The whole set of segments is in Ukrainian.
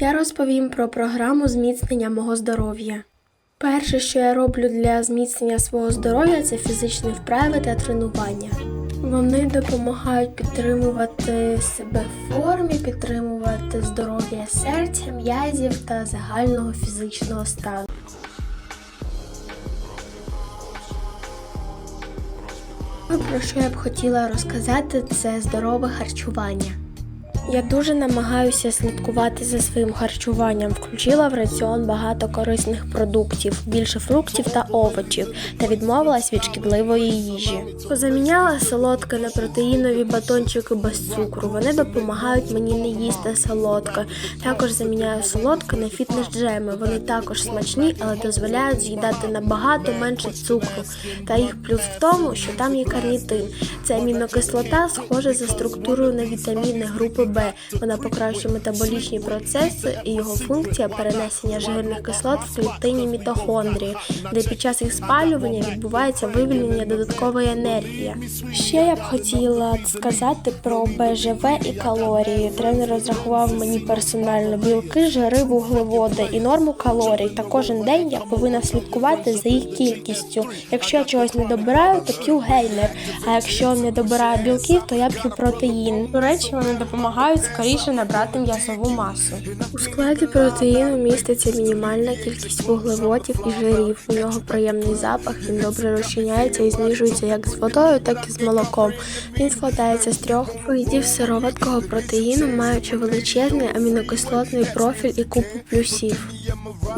Я розповім про програму зміцнення мого здоров'я. Перше, що я роблю для зміцнення свого здоров'я, це фізичні вправи та тренування. Вони допомагають підтримувати себе в формі, підтримувати здоров'я серця, м'язів та загального фізичного стану. Про що я б хотіла розказати, це здорове харчування. Я дуже намагаюся слідкувати за своїм харчуванням. Включила в раціон багато корисних продуктів, більше фруктів та овочів, та відмовилась від шкідливої їжі. Позаміняла солодке на протеїнові батончики без цукру. Вони допомагають мені не їсти солодке. Також заміняю солодке на фітнес-джеми. Вони також смачні, але дозволяють з'їдати набагато менше цукру. Та їх плюс в тому, що там є карнітин. Це амінокислота, схожа за структурою на вітаміни групи Б. Вона покращує метаболічні процеси і його функція перенесення жирних кислот в клітині мітохондрії, де під час їх спалювання відбувається вивільнення додаткової енергії. Ще я б хотіла сказати про БЖВ і калорії. Тренер розрахував мені персонально білки, жири, вуглеводи і норму калорій. Та кожен день я повинна слідкувати за їх кількістю. Якщо я чогось не добираю, то п'ю гейнер. А якщо не добираю білків, то я п'ю протеїн. До речі, вони допомагають скоріше набрати м'ясову масу. У складі протеїну міститься мінімальна кількість вуглеводів і жирів. У нього приємний запах, він добре розчиняється і зніжується як з водою, так і з молоком. Він складається з трьох видів сироваткого протеїну, маючи величезний амінокислотний профіль і купу плюсів.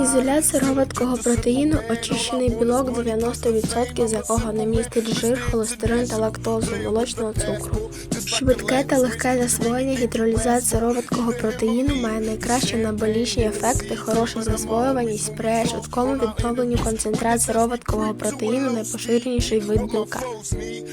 Ізолят сироваткого протеїну очищений білок 90%, з якого не містить жир, холестерин та лактозу, молочного цукру. Швидке та легке засвоєння гідролізат сироваткого протеїну має найкращі анаболічні ефекти, хороша засвоюваність, сприяє швидкому відновленню концентрат сироваткового протеїну, найпоширеніший вид білка.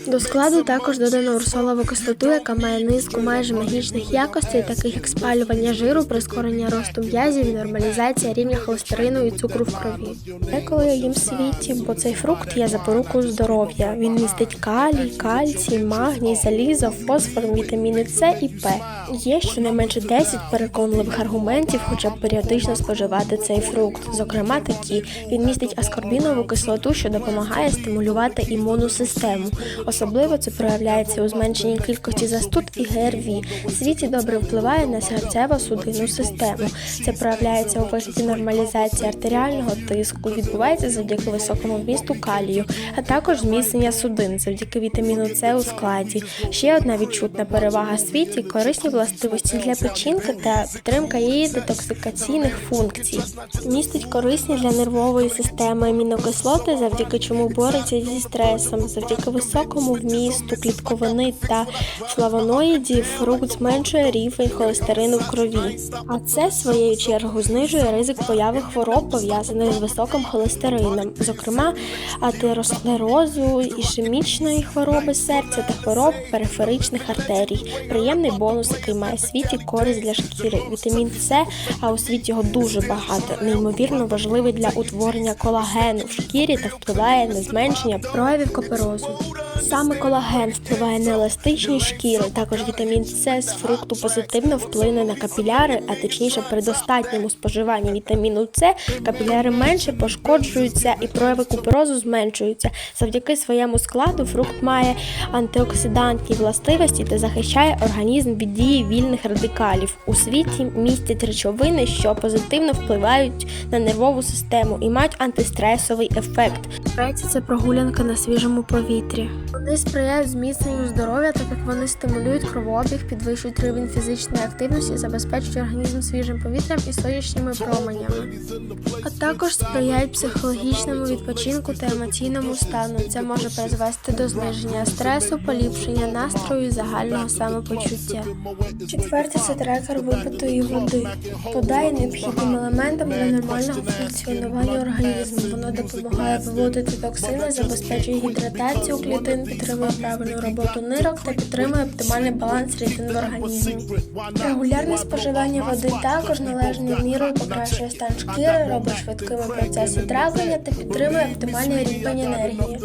До складу також додано урсолову кислоту, яка має низку майже магічних якостей, таких як спалювання жиру, прискорення росту м'язів і нормалізація рівня холестерину і цукру в крові. Деколи я їм світі, бо цей фрукт є запорукою здоров'я. Він містить калій, кальцій, магній, залізо, фосфор, вітаміни С і П. Є щонайменше 10 переконливих аргументів, хоча б періодично споживати цей фрукт. Зокрема, такі він містить аскорбінову кислоту, що допомагає стимулювати імунну систему. Особливо це проявляється у зменшенні кількості застуд і ГРВІ. Світі добре впливає на серцево-судинну систему. Це проявляється у вигляді нормалізації артеріального тиску, відбувається завдяки високому вмісту калію, а також зміцнення судин завдяки вітаміну С у складі. Ще одна відчутна перевага світі корисні властивості для печінки та підтримка її детоксикаційних функцій. Містить корисні для нервової системи амінокислоти, завдяки чому бореться зі стресом, завдяки високому вмісту клітковини та флавоноїдів фрукт зменшує рівень холестерину в крові. А це своєю чергою знижує ризик появи хвороб, пов'язаних з високим холестерином, зокрема атеросклерозу, ішемічної хвороби серця та хвороб периферичних артерій. Приємний бонус, який має світі користь для шкіри. Вітамін С, а у світі його дуже багато, неймовірно важливий для утворення колагену в шкірі та впливає на зменшення проявів каперозу. Саме колаген впливає на еластичність шкіри. Також вітамін С з фрукту позитивно вплине на капіляри, а точніше при достатньому споживанні вітаміну С капіляри менше пошкоджуються і прояви куперозу зменшуються. Завдяки своєму складу фрукт має антиоксидантні властивості та захищає організм від дії вільних радикалів. У світі містять речовини, що позитивно впливають на нервову систему і мають антистресовий ефект. Третє це прогулянка на свіжому повітрі. Вони сприяють зміцненню здоров'я, так як вони стимулюють кровообіг, підвищують рівень фізичної активності, забезпечують організм свіжим повітрям і сонячними променями. А також сприяють психологічному відпочинку та емоційному стану. Це може призвести до зниження стресу, поліпшення настрою і загального самопочуття. Четверте це трекер випитої води. Вода є необхідним елементом для нормального функціонування організму. Воно допомагає виводити токсини, забезпечує гідратацію клітин, підтримує правильну роботу нирок та підтримує оптимальний баланс рідин в організмі. Регулярне споживання води також належною мірою покращує стан шкіри, робить швидкими процеси травлення та підтримує оптимальний рівень енергії.